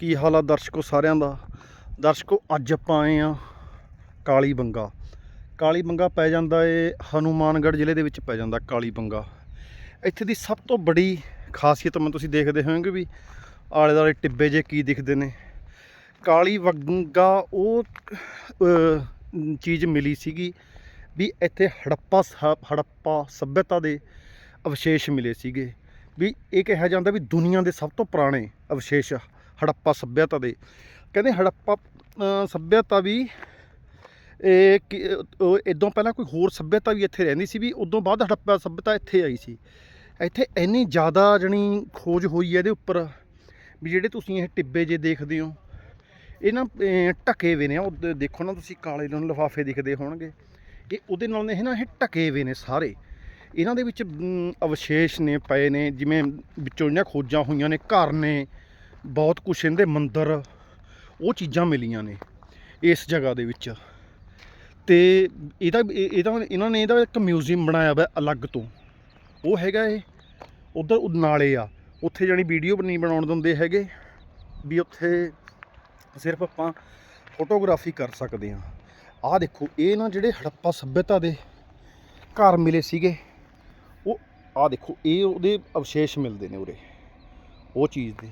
ਕੀ ਹਾਲ ਆ ਦਰਸ਼ਕੋ ਸਾਰਿਆਂ ਦਾ? ਦਰਸ਼ਕੋ, ਅੱਜ ਆਪਾਂ ਆਏ ਆ ਕਾਲੀ ਬੰਗਾ। ਕਾਲੀ ਬੰਗਾ ਪੈ ਜਾਂਦਾ ਏ ਹਨੂਮਾਨਗੜ੍ਹ ਜ਼ਿਲ੍ਹੇ ਦੇ ਵਿੱਚ ਪੈ ਜਾਂਦਾ ਕਾਲੀ ਬੰਗਾ। ਇੱਥੇ ਦੀ ਸਭ ਤੋਂ ਬੜੀ ਖਾਸੀਅਤ ਮੈਂ ਤੁਸੀਂ ਦੇਖਦੇ ਹੋਵੋਗੇ ਵੀ ਆਲੇ ਦੁਆਲੇ ਟਿੱਬੇ ਜੇ ਕੀ ਦਿਖਦੇ ਨੇ। ਕਾਲੀ ਬੰਗਾ ਉਹ ਚੀਜ਼ ਮਿਲੀ ਸੀਗੀ ਵੀ ਇੱਥੇ ਹੜੱਪਾ ਸ- ਹੜੱਪਾ ਸੱਭਿਅਤਾ ਦੇ ਅਵਸ਼ੇਸ਼ ਮਿਲੇ ਸੀਗੇ। ਵੀ ਇਹ ਕਿਹਾ ਜਾਂਦਾ ਵੀ ਦੁਨੀਆ ਦੇ ਸਭ ਤੋਂ ਪੁਰਾਣੇ ਅਵਸ਼ੇਸ਼ ਹੜੱਪਾ ਸੱਭਿਅਤਾ ਦੇ। ਕਹਿੰਦੇ ਹੜੱਪਾ ਸੱਭਿਅਤਾ ਵੀ ਇਹ ਇਦੋਂ ਪਹਿਲਾਂ ਕੋਈ ਹੋਰ ਸੱਭਿਅਤਾ ਵੀ ਇੱਥੇ ਰਹਿੰਦੀ ਸੀ ਵੀ ਉਦੋਂ ਬਾਅਦ ਹੜੱਪਾ ਸੱਭਿਅਤਾ ਇੱਥੇ ਆਈ ਸੀ। ਇੱਥੇ ਇੰਨੀ ਜ਼ਿਆਦਾ ਜਣੀ ਖੋਜ ਹੋਈ ਹੈ ਇਹਦੇ ਉੱਪਰ ਵੀ ਜਿਹੜੇ ਤੁਸੀਂ ਇਹ ਟਿੱਬੇ ਜੇ ਦੇਖਦੇ ਹੋ ਇਹ ਨਾ ਢਕੇ ਵੇ ਨੇ। ਉਹ ਦੇਖੋ ਨਾ ਤੁਸੀਂ ਕਾਲੇ ਨੂੰ ਲਿਫਾਫੇ ਦਿਖਦੇ ਹੋਣਗੇ। ਇਹ ਉਹਦੇ ਨਾਲ ਨੇ, ਇਹ ਨਾ ਇਹ ਢਕੇ ਵੇ ਨੇ ਸਾਰੇ। ਇਹਨਾਂ ਦੇ ਵਿੱਚ ਅਵਸ਼ੇਸ਼ ਨੇ ਪਏ ਨੇ, ਜਿਵੇਂ ਵਿੱਚੋਂ ਜਿਹੜੀਆਂ ਖੋਜਾਂ ਹੋਈਆਂ ਨੇ, ਘਰ ਨੇ ਬਹੁਤ ਕੁਛ ਇਹਦੇ ਮੰਦਰ, ਉਹ ਚੀਜ਼ਾਂ ਮਿਲੀਆਂ ਨੇ ਇਸ ਜਗ੍ਹਾ ਦੇ ਵਿੱਚ। ਤੇ ਇਹਦਾ ਇਹਦਾ, ਇਹਨਾਂ ਨੇ ਇਹਦਾ ਇੱਕ ਮਿਊਜ਼ੀਅਮ ਬਣਾਇਆ ਹੋਇਆ ਅਲੱਗ ਤੋਂ। ਉਹ ਹੈਗਾ ਇਹ, ਉਧਰ ਨਾਲੇ ਆ। ਉੱਥੇ ਜਾਣੀ ਵੀਡੀਓ ਨਹੀਂ ਬਣਾਉਣ ਦਿੰਦੇ ਹੈਗੇ, ਵੀ ਉੱਥੇ ਸਿਰਫ ਆਪਾਂ ਫੋਟੋਗ੍ਰਾਫੀ ਕਰ ਸਕਦੇ ਹਾਂ। ਆਹ ਦੇਖੋ, ਇਹ ਨਾ ਜਿਹੜੇ ਹੜੱਪਾ ਸੱਭਿਅਤਾ ਦੇ ਘਰ ਮਿਲੇ ਸੀਗੇ, ਉਹ, ਆਹ ਦੇਖੋ, ਇਹ ਉਹਦੇ ਅਵਸ਼ੇਸ਼ ਮਿਲਦੇ ਨੇ ਉਰੇ, ਉਹ ਚੀਜ਼ ਦੇ।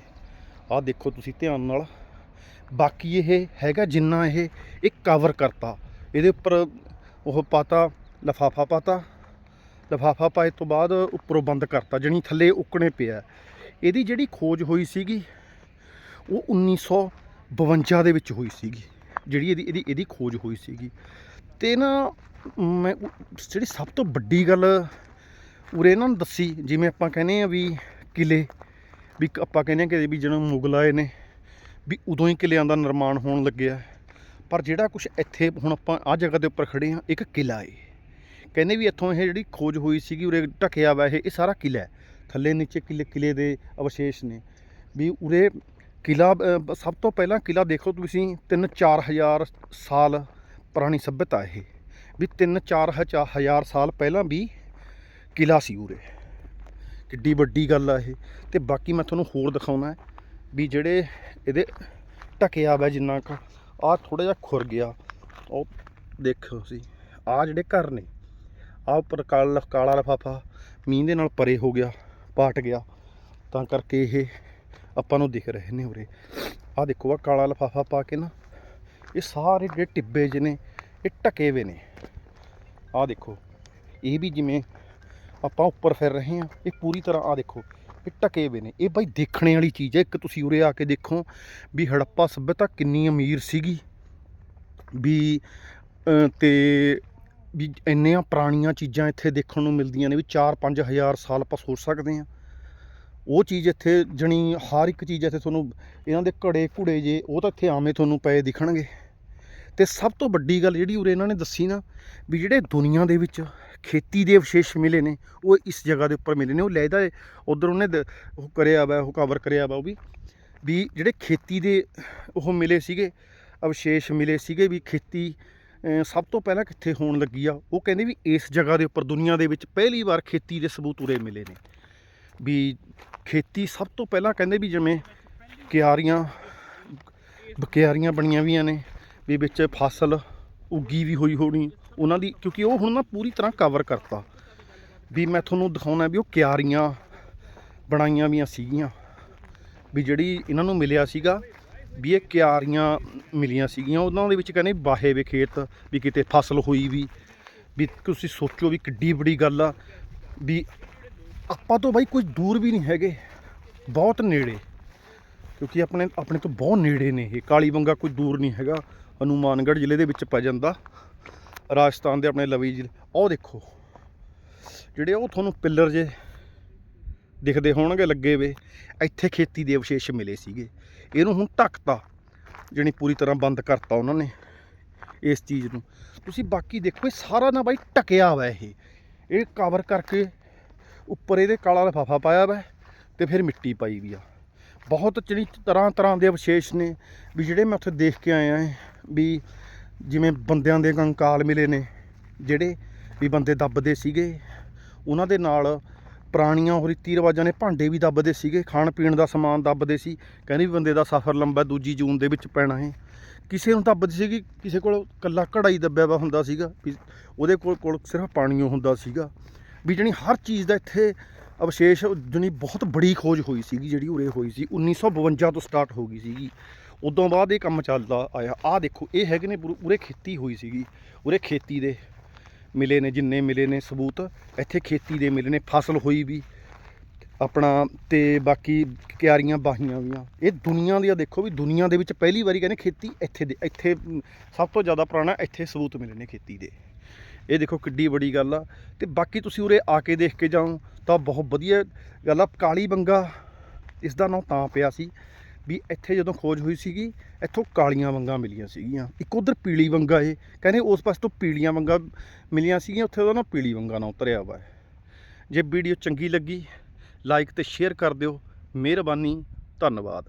ਆਹ ਦੇਖੋ ਤੁਸੀਂ ਧਿਆਨ ਨਾਲ। ਬਾਕੀ ਇਹ ਹੈਗਾ ਜਿੰਨਾ ਇਹ ਇਹ ਕਵਰ ਕਰਤਾ। ਇਹਦੇ ਉੱਪਰ ਉਹ ਪਾਤਾ, ਲਫਾਫਾ ਪਾਤਾ। ਲਫਾਫਾ ਪਾਏ ਤੋਂ ਬਾਅਦ ਉੱਪਰੋਂ ਬੰਦ ਕਰਤਾ, ਜਣੀ ਥੱਲੇ ਉੱਕਣੇ ਪਿਆ। ਇਹਦੀ ਜਿਹੜੀ ਖੋਜ ਹੋਈ ਸੀਗੀ, ਉਹ 1952 ਦੇ ਵਿੱਚ ਹੋਈ ਸੀਗੀ। ਜਿਹੜੀ ਇਹਦੀ ਇਹਦੀ ਇਹਦੀ ਖੋਜ ਹੋਈ ਸੀਗੀ। ਤੇ ਨਾ, ਮੈਂ ਜਿਹੜੀ ਸਭ ਤੋਂ ਵੱਡੀ ਗੱਲ ਉਰੇ ਇਹਨਾਂ ਨੂੰ ਦੱਸੀ, ਜਿਵੇਂ ਆਪਾਂ ਕਹਿੰਦੇ ਆ ਵੀ ਕਿਲੇ। ਵੀ ਆਪਾਂ ਕਹਿੰਦੇ ਆ ਕਿ ਵੀ ਜਦੋਂ ਮੁਗਲ ਆਏ ਨੇ, ਵੀ ਉਦੋਂ ਹੀ ਕਿਲਿਆਂ ਦਾ ਨਿਰਮਾਣ ਹੋਣ ਲੱਗਿਆ। ਪਰ ਜਿਹੜਾ ਕੁਝ ਇੱਥੇ ਹੁਣ ਆਪਾਂ ਆ ਜਗ੍ਹਾ ਦੇ ਉੱਪਰ ਖੜੇ ਆ ਇੱਕ ਕਿਲਾ ਏ। ਕਹਿੰਦੇ ਵੀ ਇੱਥੋਂ ਇਹ ਜਿਹੜੀ ਖੋਜ ਹੋਈ ਸੀਗੀ, ਉਰੇ ਢਕਿਆ ਵਾ ਇਹ ਇਹ ਸਾਰਾ ਕਿਲਾ ਹੈ। ਥੱਲੇ ਨੀਚੇ ਕਿਲੇ ਕਿਲੇ ਦੇ ਅਵਸ਼ੇਸ਼ ਨੇ। ਵੀ ਉਰੇ ਕਿਲਾ ਸਭ ਤੋਂ ਪਹਿਲਾਂ ਕਿਲਾ ਦੇਖੋ ਤੁਸੀਂ 3-4 ਹਜ਼ਾਰ ਸਾਲ ਪੁਰਾਣੀ ਸਭਿਅਤਾ ਇਹ। ਵੀ 3-4 ਹਜ਼ਾਰ ਸਾਲ ਪਹਿਲਾਂ ਵੀ ਕਿਲਾ ਸੀ ਉਰੇ। ਕਿੱਡੀ ਵੱਡੀ ਗੱਲ ਆ ਇਹ। ਤੇ ਬਾਕੀ ਮੈਂ ਤੁਹਾਨੂੰ ਹੋਰ ਦਿਖਾਉਣਾ ਵੀ ਜਿਹੜੇ ਇਹਦੇ ਢਕਿਆ ਵਾ ਜਿੰਨਾ ਕੁ, ਆਹ ਥੋੜਾ ਜਿਹਾ ਖੁਰ ਗਿਆ। ਉਹ ਦੇਖੋ ਤੁਸੀਂ, ਆਹ ਜਿਹੜੇ ਘਰ ਨੇ, ਆਹ ਉੱਪਰ ਕਾਲਾ ਕਾਲਾ ਲਫਾਫਾ ਮੀਂਹ ਦੇ ਨਾਲ ਪਰੇ ਹੋ ਗਿਆ, ਪਾਟ ਗਿਆ। ਤਾਂ ਕਰਕੇ ਇਹ ਆਪਾਂ ਨੂੰ ਦਿਖ ਰਹੇ ਨੇ ਉਰੇ। ਆਹ ਦੇਖੋ ਆ ਕਾਲਾ ਲਫਾਫਾ ਪਾ ਕੇ ਨਾ, ਇਹ ਸਾਰੇ ਜਿਹੜੇ ਟਿੱਬੇ ਜਿਹੇ ਨੇ, ਇਹ ਢਕੇ ਵੇ ਨੇ। ਆਹ ਦੇਖੋ, ਇਹ ਵੀ ਜਿਵੇਂ ਆਪਾਂ ਉੱਪਰ ਫਿਰ ਰਹੇ ਹਾਂ। ਇਹ ਪੂਰੀ ਤਰ੍ਹਾਂ ਆਹ ਦੇਖੋ ਇਹ ਢਕੇ ਵੇ ਨੇ। ਇਹ ਬਾਈ ਦੇਖਣੇ ਵਾਲੀ ਚੀਜ਼ ਹੈ। ਇੱਕ ਤੁਸੀਂ ਉਰੇ ਆ ਕੇ ਦੇਖੋ ਵੀ ਹੜੱਪਾ ਸੱਭਿਅਤਾ ਕਿੰਨੀ ਅਮੀਰ ਸੀਗੀ। ਵੀ ਅ, ਤੇ ਵੀ ਇੰਨੀਆਂ ਪੁਰਾਣੀਆਂ ਚੀਜ਼ਾਂ ਇੱਥੇ ਦੇਖਣ ਨੂੰ ਮਿਲਦੀਆਂ ਨੇ ਵੀ 4-5 ਹਜ਼ਾਰ ਸਾਲ ਆਪਾਂ ਸੋਚ ਸਕਦੇ ਹਾਂ। ਉਹ ਚੀਜ਼ ਇੱਥੇ ਜਣੀ ਹਰ ਇੱਕ ਚੀਜ਼ ਇੱਥੇ ਤੁਹਾਨੂੰ ਇਹਨਾਂ ਦੇ ਘੜੇ ਘੁੜੇ ਜੇ ਉਹ ਤਾਂ ਇੱਥੇ ਆਵੇਂ ਤੁਹਾਨੂੰ ਪਏ ਦਿਖਣਗੇ। ਤੇ ਸਭ ਤੋਂ ਵੱਡੀ ਗੱਲ ਜਿਹੜੀ ਉਰੇ ਇਹਨਾਂ ਨੇ ਦੱਸੀ ਨਾ, ਵੀ ਜਿਹੜੇ ਦੁਨੀਆ ਦੇ ਵਿੱਚ ਖੇਤੀ ਦੇ ਅਵਸ਼ੇਸ਼ ਮਿਲੇ ਨੇ, ਉਹ ਇਸ ਜਗ੍ਹਾ ਦੇ ਉੱਪਰ ਮਿਲੇ ਨੇ। ਉਹ ਲੈਦਾ ਉਧਰ ਉਹਨੇ ਉਹ ਕਰਿਆ ਵਾ, ਉਹ ਕਵਰ ਕਰਿਆ ਵਾ ਉਹ ਵੀ ਵੀ ਜਿਹੜੇ ਖੇਤੀ ਦੇ ਉਹ ਮਿਲੇ ਸੀਗੇ, ਅਵਸ਼ੇਸ਼ ਮਿਲੇ ਸੀਗੇ, ਵੀ ਖੇਤੀ ਸਭ ਤੋਂ ਪਹਿਲਾਂ ਕਿੱਥੇ ਹੋਣ ਲੱਗੀ ਆ, ਉਹ ਕਹਿੰਦੇ ਵੀ ਇਸ ਜਗ੍ਹਾ ਦੇ ਉੱਪਰ ਦੁਨੀਆ ਦੇ ਵਿੱਚ ਪਹਿਲੀ ਵਾਰ ਖੇਤੀ ਦੇ ਸਬੂਤ ਉਰੇ ਮਿਲੇ ਨੇ। ਵੀ ਖੇਤੀ ਸਭ ਤੋਂ ਪਹਿਲਾਂ ਕਹਿੰਦੇ ਵੀ ਜਿਵੇਂ ਕਿਆਰੀਆਂ, ਬਕਿਆਰੀਆਂ ਬਣੀਆਂ ਵੀਆਂ ਨੇ ਵੀ ਵਿੱਚ ਫਸਲ ਉੱਗੀ ਵੀ ਹੋਈ ਹੋਣੀ, ਉਹਨਾਂ ਦੀ, ਕਿਉਂਕਿ ਉਹ ਹੁਣ ਨਾ ਪੂਰੀ ਤਰ੍ਹਾਂ ਕਵਰ ਕਰਤਾ। ਵੀ ਮੈਂ ਤੁਹਾਨੂੰ ਦਿਖਾਉਣਾ ਵੀ ਉਹ ਕਿਆਰੀਆਂ ਬਣਾਈਆਂ ਵੀਆਂ ਸੀਗੀਆਂ। ਵੀ ਜਿਹੜੀ ਇਹਨਾਂ ਨੂੰ ਮਿਲਿਆ ਸੀਗਾ, ਵੀ ਇਹ ਕਿਆਰੀਆਂ ਮਿਲੀਆਂ ਸੀਗੀਆਂ, ਉਹਨਾਂ ਦੇ ਵਿੱਚ ਕਹਿੰਦੇ ਬਾਹੇ ਵੇ ਖੇਤ, ਵੀ ਕਿਤੇ ਫਸਲ ਹੋਈ ਵੀ। ਵੀ ਤੁਸੀਂ ਸੋਚੋ ਵੀ ਕਿੱਡੀ ਬੜੀ ਗੱਲ ਆ। ਵੀ ਆਪਾਂ ਤੋਂ ਬਾਈ ਕੁਝ ਦੂਰ ਵੀ ਨਹੀਂ ਹੈਗੇ, ਬਹੁਤ ਨੇੜੇ। ਕਿਉਂਕਿ ਆਪਣੇ ਆਪਣੇ ਤੋਂ ਬਹੁਤ ਨੇੜੇ ਨੇ ਇਹ। ਕਾਲੀ ਬੰਗਾ ਕੋਈ ਦੂਰ ਨਹੀਂ ਹੈਗਾ। ਹਨੂਮਾਨਗੜ੍ਹ ਜ਼ਿਲ੍ਹੇ ਦੇ ਵਿੱਚ ਪੈ ਜਾਂਦਾ। ਰਾਜਸਥਾਨ ਦੇ ਆਪਣੇ ਲਵੀ ਜ਼ਿਲ੍ਹੇ। ਉਹ ਦੇਖੋ, ਜਿਹੜੇ ਉਹ ਤੁਹਾਨੂੰ ਪਿੱਲਰ ਜੇ ਦਿਖਦੇ ਹੋਣਗੇ ਲੱਗੇ ਵੇ, ਇੱਥੇ ਖੇਤੀ ਦੇ ਅਵਸ਼ੇਸ਼ ਮਿਲੇ ਸੀਗੇ। ਇਹਨੂੰ ਹੁਣ ਢੱਕਤਾ ਜਣੀ ਪੂਰੀ ਤਰ੍ਹਾਂ ਬੰਦ ਕਰਤਾ ਉਹਨਾਂ ਨੇ ਇਸ ਚੀਜ਼ ਨੂੰ। ਤੁਸੀਂ ਬਾਕੀ ਦੇਖੋ, ਇਹ ਸਾਰਾ ਨਾ ਬਾਈ ਢਕਿਆ ਵਾ ਇਹ। ਇਹ ਕਵਰ ਕਰਕੇ ਉੱਪਰ ਇਹਦੇ ਕਾਲਾ ਲਫਾਫਾ ਪਾਇਆ ਵਾ ਤੇ ਫਿਰ ਮਿੱਟੀ ਪਾਈ ਵੀ ਆ। ਬਹੁਤ ਜਿਹੜੀ ਤਰ੍ਹਾਂ ਤਰ੍ਹਾਂ ਦੇ ਅਵਸ਼ੇਸ਼ ਨੇ ਵੀ ਜਿਹੜੇ ਮੈਂ ਉੱਥੇ ਦੇਖ ਕੇ ਆਇਆ ਵੀ ਜਿਵੇਂ ਬੰਦਿਆਂ ਦੇ ਕੰਕਾਲ ਮਿਲੇ ਨੇ, ਜਿਹੜੇ ਵੀ ਬੰਦੇ ਦੱਬਦੇ ਸੀਗੇ, ਉਹਨਾਂ ਦੇ ਨਾਲ ਪੁਰਾਣੀਆਂ ਉਹ ਰੀਤੀ ਰਿਵਾਜਾਂ ਨੇ ਭਾਂਡੇ ਵੀ ਦੱਬਦੇ ਸੀਗੇ, ਖਾਣ ਪੀਣ ਦਾ ਸਮਾਨ ਦੱਬਦੇ ਸੀ, ਕਹਿੰਦੇ ਵੀ ਬੰਦੇ ਦਾ ਸਫ਼ਰ ਲੰਬਾ, ਦੂਜੀ ਜੂਨ ਦੇ ਵਿੱਚ ਪੈਣਾ ਹੈ। ਕਿਸੇ ਨੂੰ ਦੱਬਦੀ ਸੀਗੀ, ਕਿਸੇ ਕੋਲ ਕੱਲਾ ਕੜਾਈ ਦੱਬਿਆ ਵਾ ਹੁੰਦਾ ਸੀਗਾ, ਵੀ ਉਹਦੇ ਕੋਲ ਕੋਲ ਸਿਰਫ ਪਾਣੀ ਹੁੰਦਾ ਸੀਗਾ। ਵੀ ਜਾਣੀ ਹਰ ਚੀਜ਼ ਦਾ ਇੱਥੇ ਅਵਸ਼ੇਸ਼, ਜਾਣੀ ਬਹੁਤ ਬੜੀ ਖੋਜ ਹੋਈ ਸੀਗੀ, ਜਿਹੜੀ ਉਰੇ ਹੋਈ ਸੀ 1952 ਤੋਂ ਸਟਾਰਟ ਹੋ ਗਈ ਸੀਗੀ। ਉਦੋਂ ਬਾਅਦ ਇਹ ਕੰਮ ਚੱਲਦਾ ਆਇਆ। ਆਹ ਦੇਖੋ, ਇਹ ਹੈਗੇ ਨੇ ਪੂਰੇ- ਉਰੇ ਖੇਤੀ ਹੋਈ ਸੀਗੀ। ਉਰੇ ਖੇਤੀ ਦੇ ਮਿਲੇ ਨੇ, ਜਿੰਨੇ ਮਿਲੇ ਨੇ ਸਬੂਤ, ਇੱਥੇ ਖੇਤੀ ਦੇ ਮਿਲੇ ਨੇ, ਫਸਲ ਹੋਈ ਵੀ, ਆਪਣਾ ਤੇ ਬਾਕੀ ਕਿਆਰੀਆਂ ਬਾਹੀਆਂ ਵੀਆਂ। ਇਹ ਦੁਨੀਆ ਦੀ ਆ ਦੇਖੋ ਵੀ, ਦੁਨੀਆ ਦੇ ਵਿੱਚ ਪਹਿਲੀ ਵਾਰੀ ਕਹਿੰਦੇ ਖੇਤੀ ਇੱਥੇ ਦੇ ਇੱਥੇ ਸਭ ਤੋਂ ਜ਼ਿਆਦਾ ਪੁਰਾਣਾ ਇੱਥੇ ਸਬੂਤ ਮਿਲੇ ਨੇ ਖੇਤੀ ਦੇ। ਇਹ ਦੇਖੋ ਕਿੱਡੀ ਵੱਡੀ ਗੱਲ ਆ। ਤੇ ਬਾਕੀ ਤੁਸੀਂ ਉਰੇ ਆ ਕੇ ਦੇਖ ਕੇ ਜਾਓ, ਤਾਂ ਬਹੁਤ ਵਧੀਆ ਗੱਲ ਆ। ਕਾਲੀ ਬੰਗਾ ਇਸ ਦਾ ਨਾਂ ਤਾਂ ਪਿਆ ਸੀ। ਵੀ ਇੱਥੇ ਜਦੋਂ ਖੋਜ ਹੋਈ ਸੀਗੀ, ਇੱਥੋਂ ਕਾਲੀਆਂ ਵੰਗਾਂ ਮਿਲੀਆਂ ਸੀਗੀਆਂ। ਇੱਕ ਉਧਰ ਪੀਲੀ ਵੰਗਾ ਏ, ਕਹਿੰਦੇ ਉਸ ਪਾਸੇ ਤੋਂ ਪੀਲੀਆਂ ਵੰਗਾਂ ਮਿਲੀਆਂ ਸੀਗੀਆਂ, ਉੱਥੇ ਉਹਦਾ ਨਾ ਪੀਲੀ ਵੰਗਾ ਨਾਂ ਉਤਰਿਆ ਵਾ। ਜੇ ਵੀਡੀਓ ਚੰਗੀ ਲੱਗੀ ਲਾਈਕ ਤੇ ਸ਼ੇਅਰ ਕਰ ਦਿਓ। ਮਿਹਰਬਾਨੀ, ਧੰਨਵਾਦ।